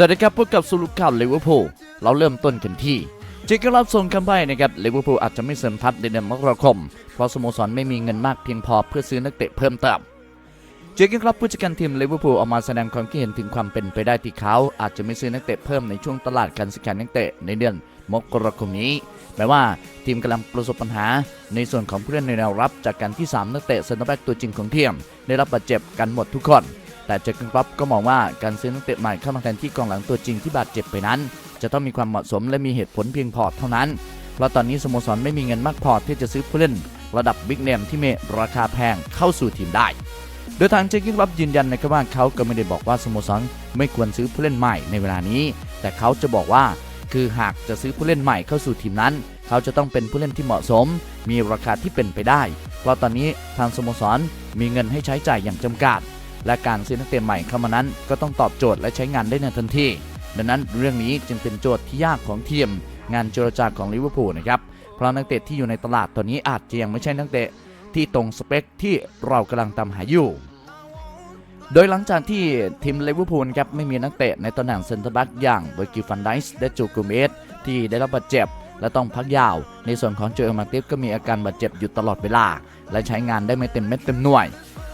สวัสดีครับพบกับสรุปข่าวลิเวอร์พูลเราเริ่มต้นกันที่เจครับส่งคำใบ้นะครับลิเวอร์พูลอาจจะไม่เสริมทัพในเดือนมกราคม เพราะสโมสรไม่มีเงินมากเพียงพอเพื่อซื้อนักเตะเพิ่มเติมเจคครับผู้จัดการทีมลิเวอร์พูลออกมาแสดงความคิดเห็นถึงความเป็นไปได้ที่เขาอาจจะไม่ซื้อนักเตะเพิ่มในช่วงตลาดการซื้อขายนักเตะในเดือนมกราคมนี้แม้ว่าทีมกำลังประสบปัญหาในส่วนของผู้เล่นในแนวรับจากการที่สามนักเตะเซนเตอร์แบ็กตัวจริงของทีมได้รับบาดเจ็บกันหมดทุกคน แต่เจอร์เกนครอปก็มองว่าการซื้อนักเตะใหม่เข้ามาแทนที่กองหลังตัวจริงที่บาดเจ็บไปนั้น จะต้องมีความเหมาะสมและมีเหตุผลเพียงพอเท่านั้น เพราะตอนนี้สโมสรไม่มีเงินมากพอที่จะซื้อผู้เล่น ระดับบิ๊กเนมที่มีราคาแพงเข้าสู่ทีมได้ โดยทางเจอร์เกนครอปยืนยันนะครับว่าเขาก็ไม่ได้บอกว่าสโมสรไม่ควรซื้อผู้เล่นใหม่ในเวลานี้ แต่เขาจะบอกว่า คือหากจะซื้อผู้เล่นใหม่เข้าสู่ทีมนั้น เขาจะต้องเป็นผู้เล่นที่เหมาะสม มีราคาที่เป็นไปได้ เพราะตอนนี้ทางสโมสรมีเงินให้ใช้จ่ายอย่างจำกัด และการซื้อนักเตะใหม่เข้ามานั้น ก็ต้องตอบโจทย์และใช้งานได้ในทันทีดังนั้นเรื่องนี้จึงเป็นโจทย์ที่ยากของทีม งานเจรจาของลิเวอร์พูลนะครับเพราะนักเตะที่อยู่ในตลาดตอนนี้อาจจะยังไม่ใช่นักเตะที่ตรงสเปคที่เรากำลังตามหาอยู่โดยหลังจากที่ทีมลิเวอร์พูลครับไม่มีนักเตะในตำแหน่งเซนเตอร์แบ็กอย่างเบอร์กิฟันไดส์และจูกูเมสที่ได้รับบาดเจ็บ และต้องพักยาว ในส่วนของโจเอลมาติฟก็มีอาการบาดเจ็บอยู่ตลอดเวลา และใช้งานได้ไม่เต็มเม็ดเต็มหน่วย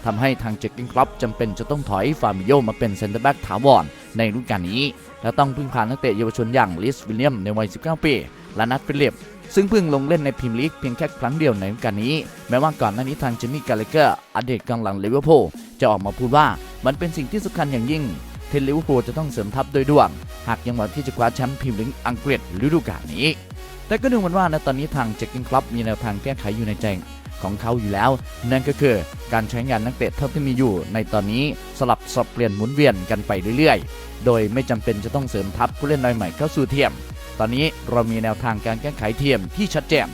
ทำให้ทางเจคกิงคลับจำเป็นจะต้องถอยฟาร์มิโยมาเป็นเซนเตอร์แบ็กถาวรในฤดูกาลนี้ และต้องพึ่งพานักเตะเยาวชนอย่างลิสวิลเลียมในวัย 19 ปี และนัทฟิลิป ซึ่งเพิ่งลงเล่นในพรีเมียร์ลีกเพียงแค่ครั้งเดียวในฤดูกาลนี้ แม้ว่าก่อนหน้านี้ทางจิมมี่กาเลเกอร์อดีตกองหลังลิเวอร์พูลจะออกมาพูดว่ามันเป็นสิ่งที่สำคัญอย่างยิ่งที่ลิเวอร์พูลจะต้องเสริมทัพโดยด่วน หากยังหวังที่จะคว้าแชมป์พรีเมียร์ลีกอังกฤษฤดูกาลนี้ แต่ก็ดูเหมือนว่าในตอนนี้ทางเจคกินคลับมีแนวทางแก้ไขอยู่ในใจ ของเขาอยู่แล้ว นั่นก็คือการใช้งานนักเตะเท่าที่มีอยู่ ในตอนนี้สลับสับเปลี่ยนหมุนเวียนกันไปเรื่อยๆ โดยไม่จำเป็นจะต้องเสริมทัพผู้เล่นน้อยใหม่เข้าสู่เทียม ตอนนี้เรามีแนวทางการแก้ไขเทียมที่ชัดเจน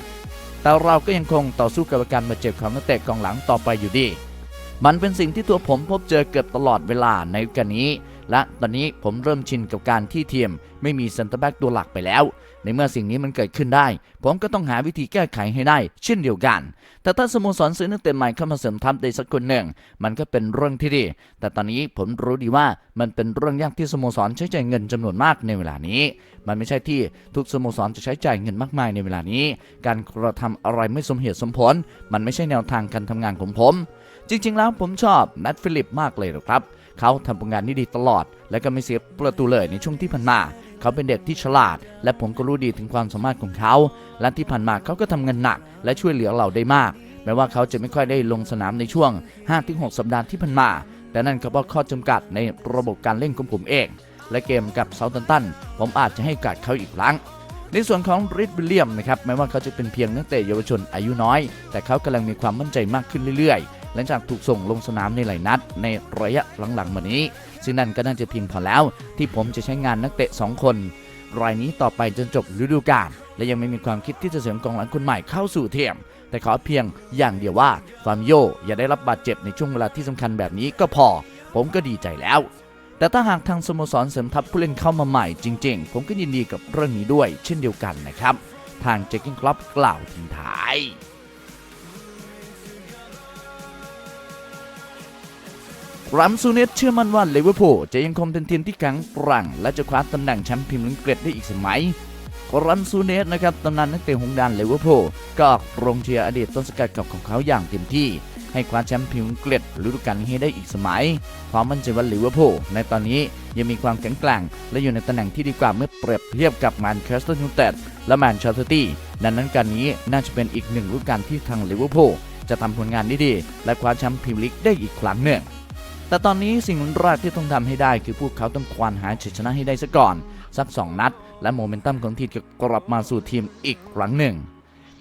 แต่เราก็ยังคงต่อสู้กับอาการบาดเจ็บของนักเตะกองหลังต่อไปอยู่ดี มันเป็นสิ่งที่ตัวผมพบเจอเกือบตลอดเวลาในฤดูกันนี้ และตอนนี้ผมเริ่มชินกับการที่เทียม ไม่มีเซนเตอร์แบ็กตัวหลักไปแล้ว ในเมื่อสิ่งนี้มันเกิดขึ้นได้ ผมก็ต้องหาวิธีแก้ไขให้ได้ เช่นเดียวกัน แต่ถ้าสโมสรซื้อนักเตะใหม่เข้ามาเสริมทัพได้สักคนหนึ่ง มันก็เป็นเรื่องที่ดี แต่ตอนนี้ผมรู้ดีว่ามันเป็นเรื่องยากที่สโมสรใช้จ่ายเงินจำนวนมากในเวลานี้ มันไม่ใช่ที่ทุกสโมสรจะใช้จ่ายเงินมากมายในเวลานี้ การกระทำอะไรไม่สมเหตุสมผล มันไม่ใช่แนวทางการทำงานของผม จริง ๆ แล้วผมชอบแมตต์ฟิลิปมากเลยนะครับ เขาทำผลงานที่ดีตลอด และก็ไม่เสียประตูเลยในช่วงที่ผ่านมา เขาเป็นเด็กที่ฉลาด และผมก็รู้ดีถึงความสามารถของเขา และที่ผ่านมาเขาก็ทำงานหนัก และช่วยเหลือเราได้มาก แม้ว่าเขาจะไม่ค่อยได้ลงสนามในช่วง 5-6 สัปดาห์ที่ผ่านมา แต่นั่นก็เพราะข้อจำกัดในระบบการเล่นของผมเอง และเกมกับเซาท์ตันตัน ผมอาจจะให้กัดเขาอีกครั้งในส่วนของริดวิลเลียมนะครับแม้ว่าเขาจะเป็นเพียงนักเตะเยาวชนอายุน้อย แต่เขากำลังมีความมั่นใจมากขึ้นเรื่อยๆ หลังจากถูกส่งลงสนามในหลายนัด ในระยะหลังๆมานี้ ซึ่งนั่นก็น่าจะเพียงพอแล้ว ที่ผมจะใช้งานนักเตะ 2 คน รายนี้ต่อไปจนจบฤดูกาลและยังไม่มีความคิดที่จะเสริมกองหลังคนใหม่เข้าสู่เทียม แต่ขอเพียงอย่างเดียวว่าฟามโยอย่าได้รับบาดเจ็บในช่วงเวลาที่สำคัญแบบนี้ก็พอ ผมก็ดีใจแล้วแต่ถ้าหากทางสโมสรเสริมทัพผู้เล่นเข้ามาใหม่จริงๆ ผมก็ยินดีกับเรื่องนี้ด้วยเช่นเดียวกันนะครับ ทางเจคกินคลับกล่าวทิ้งท้าย รัมซูเนตเชื่อมั่นว่าลิเวอร์พูลจะยังคงเป็นทีมที่แข็งแกร่ง และจะคว้าตำแหน่งแชมป์พรีเมียร์ลีกอังกฤษได้อีกสมัยรัมซูเนตนะครับตำนานนักเตะหงดานลิเวอร์พูลก็ออกโรงเชียร์อดีตต้นสกัดเกับของเขาอย่างเต็มที่ ให้คว้าแชมป์พรีเมียร์ลีกอังกฤษฤดูกาลนี้ให้ได้อีกสมัย ความมั่นใจว่าลิเวอร์พูลในตอนนี้ยังมีความแข็งแกร่ง และอยู่ในตำแหน่งที่ดีกว่าเมื่อเปรียบเทียบกับแมนเชสเตอร์ยูไนเต็ดและแมนเชสเตอร์ตี้ดังนั้นการนี้น่าจะเป็นอีกหนึ่งฤดูกาลที่ทางลิเวอร์พูลจะทำผลงานได้ดีและคว้าแชมป์พรีเมียร์ลีกได้อีกครั้งหนึ่ง แต่ตอนนี้สิ่งแรกที่ต้องทำให้ได้คือพวกเขาต้องควานหาชัยชนะให้ได้ซะก่อน สัก 2 นัด และโมเมนตัมของทีมจะกลับมาสู่ทีมอีกครั้งหนึ่ง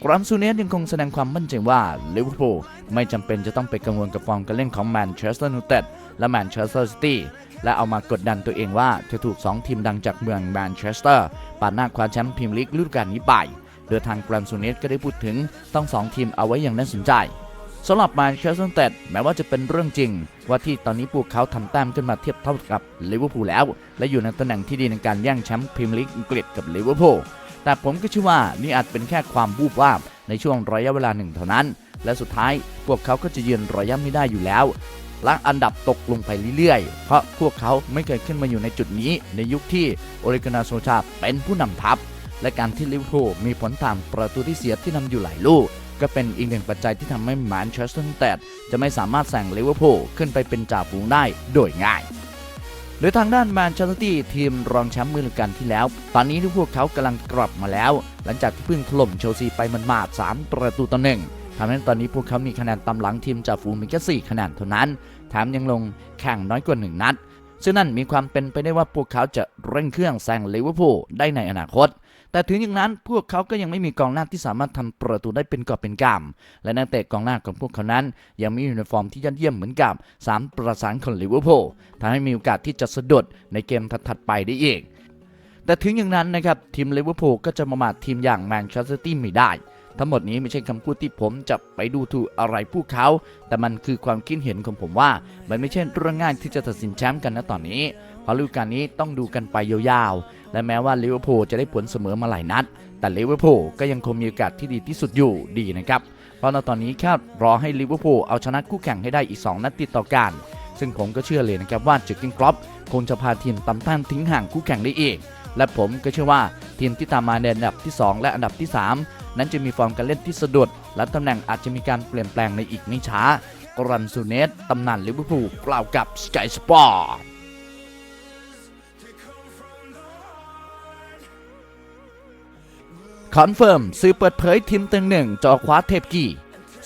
กรามซูเนสยังคงแสดงความมั่นใจว่าลิเวอร์พูลไม่จำเป็นจะต้องไปกังวลกับฟอร์มการเล่นของแมนเชสเตอร์ยูไนเต็ดและแมนเชสเตอร์ซิตี้และเอามากดดันตัวเองว่าจะถูก 2 ทีมดังจากเมืองแมนเชสเตอร์ปาดหน้าคว้าแชมป์พรีเมียร์ลีกฤดูกาลนี้ไปโดยทางกรามซูเนสก็ได้พูดถึงต้องสองทีมเอาไว้อย่างน่าสนใจ สำหรับแมนเชสเตอร์ยูไนเต็ดแม้ว่าจะเป็นเรื่องจริง ว่าที่ตอนนี้พวกเขาทำแต้มขึ้นมาเทียบเท่ากับลิเวอร์พูลแล้ว และอยู่ในตำแหน่งที่ดีในการแย่งแชมป์พรีเมียร์ลีกอังกฤษกับลิเวอร์พูลแต่ผมก็เชื่อว่านี่อาจเป็นแค่ความบูบวาบในช่วงระยะเวลาหนึ่งเท่านั้น และสุดท้ายพวกเขาก็จะยืนระยะไม่ได้อยู่แล้วและอันดับตกลงไปเรื่อยๆ เพราะพวกเขาไม่เคยขึ้นมาอยู่ในจุดนี้ในยุคที่โอเลกนาโซชาเป็นผู้นำทัพ และการที่ลิเวอร์พูลมีผลตามประตูที่เสียที่นำอยู่หลายลูก ก็เป็นอีกหนึ่งปัจจัยที่ทำให้แมนเชสเตอร์ยูไนเต็ดจะไม่สามารถแซงลิเวอร์พูลขึ้นไปเป็นจ่าฝูงได้โดยง่ายโดยทางด้านแมนเชสเตอร์ตี้ทีมรองแชมป์มือฤกาลที่แล้ว ตอนนี้ที่พวกเขากำลังกลับมาแล้ว หลังจากที่เพิ่งถล่มเชลซีไปมันมาด3ประตูต่อหนึ่งทำให้ตอนนี้พวกเขามีคะแนนตามหลังทีมจ่าฝูงมีแค่4คะแนนเท่านั้นแถมยังลงแข่งน้อยกว่า 1 นัด ซึ่งนั่นมีความเป็นไปได้ว่าพวกเขาจะเร่งเครื่องแซงลิเวอร์พูลได้ในอนาคต แต่ถึงอย่างนั้นพวกเขาก็ยังไม่มีกองหน้าที่สามารถทำประตูได้เป็นกอบเป็นกำและนักเตะกองหน้าของพวกเขานั้น ยังมียูนิฟอร์มที่ยอดเยี่ยมเหมือนกับ 3 ประสานของลิเวอร์พูลทำให้มีโอกาสที่จะสะดุดในเกมถัดๆไปได้อีกแต่ถึงอย่างนั้นนะครับทีมลิเวอร์พูลก็จะมามาททีมอย่างแมนเชสเตอร์ตี้ไม่ได้ ทั้งหมดนี้ไม่ใช่คำพูดที่ผมจะไปดูถูกอะไรพวกเขา แต่มันคือความคิดเห็นของผมว่า มันไม่ใช่เรื่องง่ายที่จะตัดสินแชมป์กันนะตอนนี้ เพราะฤดูกาลนี้ต้องดูกันไปยาวๆ และแม้ว่าลิเวอร์พูลจะได้ผลเสมอมาหลายนัด แต่ลิเวอร์พูลก็ยังคงมีโอกาสที่ดีที่สุดอยู่ดีนะครับ เพราะณตอนนี้แค่รอให้ลิเวอร์พูลเอาชนะคู่แข่งให้ได้อีก 2 นัดติดต่อกัน ซึ่งผมก็เชื่อเลยนะครับว่าเจอร์กินครอปคงจะพาทีมตำต้านทิ้งห่างคู่แข่งได้อีก และผมก็เชื่อว่าทีมที่ตามมาในอันดับที่ 2 และอันดับที่ 3 นั้นจะมีฟอร์มการเล่นที่สะดุด และตำแหน่งอาจจะมีการเปลี่ยนแปลงในอีกไม่ช้ากรันซูเนสตำนานลิเวอร์พูลกล่าวกับ Sky Sport คอนเฟิร์มสื่อเปิดเผยทีมต็งหนึ่งจอคว้าเทปกี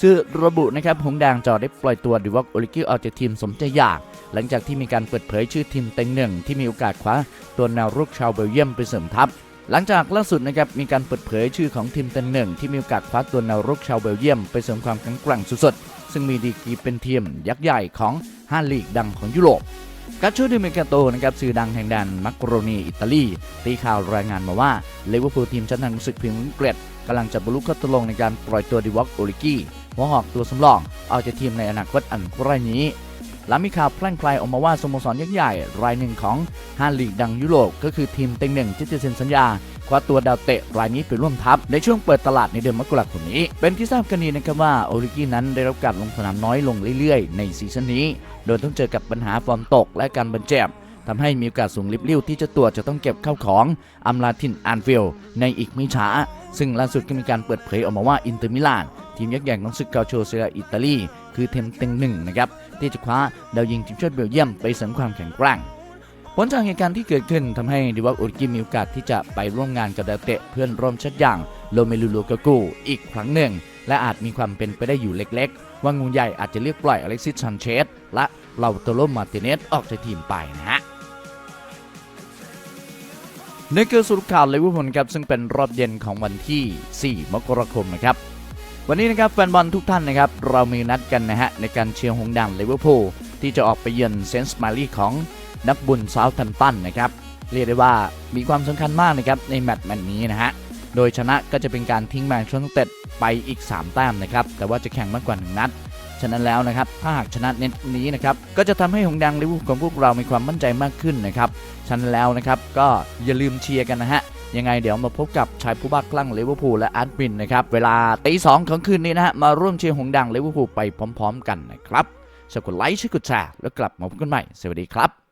สื่อระบุนะครับหงแดงจอได้ปล่อยตัวดิวอกโอลิกิออกจากทีมสมใจอยาก หลังจากที่มีการเปิดเผยชื่อทีมเต็งหนึ่งที่มีโอกาสคว้าตัวแนวรุกชาวเบลเยียมไปเสริมทัพ หลังจากล่าสุดนะครับมีการเปิดเผยชื่อของทีมเต็งหนึ่งที่มีโอกาสคว้าตัวแนวรุกชาวเบลเยียมไปเสริมความแข็งแกร่งสุดๆซึ่งมีดีกรีเป็นทีมยักษ์ใหญ่ของห้าลีกดังของยุโรป กาโชดิเมกาโตนะครับสื่อดังแห่งแดนมักโรนีอิตาลีตีข่าวรายงานมาว่าลิเวอร์พูลทีมชั้นนำศึกพรีเมียร์ลีกอังกฤษกำลังจะบรรลุข้อตกลงในการปล่อยตัวดิวอกโอลิกี้หัวหอกตัวสำรองเอาจากทีมในอนาคตอันใกล้นี้หลังมีข่าวแพร่งพลายออกมาว่าสโมสรยักษ์ใหญ่รายหนึ่งของห้าลีกดังยุโรปก็คือทีมเต็งหนึ่งที่จะเซ็นสัญญา คว้าตัวดาวเตะรายนี้ไปร่วมทัพในช่วงเปิดตลาดในเดือนมกราคมนี้ เป็นที่ทราบกันดีนะครับว่าโอริกี้นั้นได้รับการลงสนามน้อยลงเรื่อยๆ ในซีซั่นนี้ โดยต้องเจอกับปัญหาฟอร์มตกและการบรรเจ็บทำให้มีโอกาสสูงลิบลิ่วที่เจะตัวจะต้องเก็บเข้าของอำลาทินอันฟิลในอีกไม่ช้า ซึ่งล่าสุดก็มีการเปิดเผยออกมาว่าอินเตอร์มิลาน ทีมยักษ์ใหญ่ของศึกเกาโชเซียอิตาลี คือทีมเต็งหนึ่งนะครับ ที่จะคว้าดาวยิงทีมชาติเบลเยียมไปเสริมความแข็งแกร่ง ผลจากเหตุการณ์ที่เกิดขึ้นทำให้ดิวักอุรกิมีโอกาสที่จะไปร่วมงานกับดาวเตะเพื่อนร่วมชาติอย่างโลเมลูโลกากูอีกครั้งหนึ่ง และอาจมีความเป็นไปได้อยู่เล็กๆ ว่างูใหญ่อาจจะเรียกปล่อยอเล็กซิสชันเชสและเลาโตโลมาร์ติเนสออกจากทีมไปนะฮะนี่คือสรุปข่าวลิเวอร์พูลครับซึ่งเป็นรอบเย็นของวันที่ 4 มกราคมนะครับวันนี้นะครับแฟนบอลทุกท่านนะครับเรามีนัดกันนะฮะในการเชียร์หงดังลิเวอร์พูลที่จะออกไปเยือนเซนส์มารีของ นักบุญซาวท์แทมตันนะครับเรียกได้ว่ามีความสำคัญมากนะครับในแมตช์แมตช์นี้นะฮะโดยชนะก็จะเป็นการทิ้งแมนชสเตอร์ยูไนเต็ดไปอีก 3 แต้มนะครับแต่ว่าจะแข่งมากกว่า 1 นัดฉะนั้นแล้วนะครับถ้าหากชนะเน็ตนี้นะครับก็จะทำให้หงดังลิเวอร์พูลของพวกเรามีความมั่นใจมากขึ้นนะครับฉะนั้นแล้วนะครับก็อย่าลืมเชียร์กันนะฮะยังไงเดี๋ยวมาพบกับชายผู้บ้าคลั่งลิเวอร์พูลและอาร์ตบินนะครับเวลาตีสองของคืนนี้นะฮะมาร่วมเชียร์หงดังลิเวอร์พูลไปพร้อม ๆ กันนะครับช่วยกดไลค์ช่วยกดแชร์แล้วกลับมาพบกันใหม่สวัสดีครับ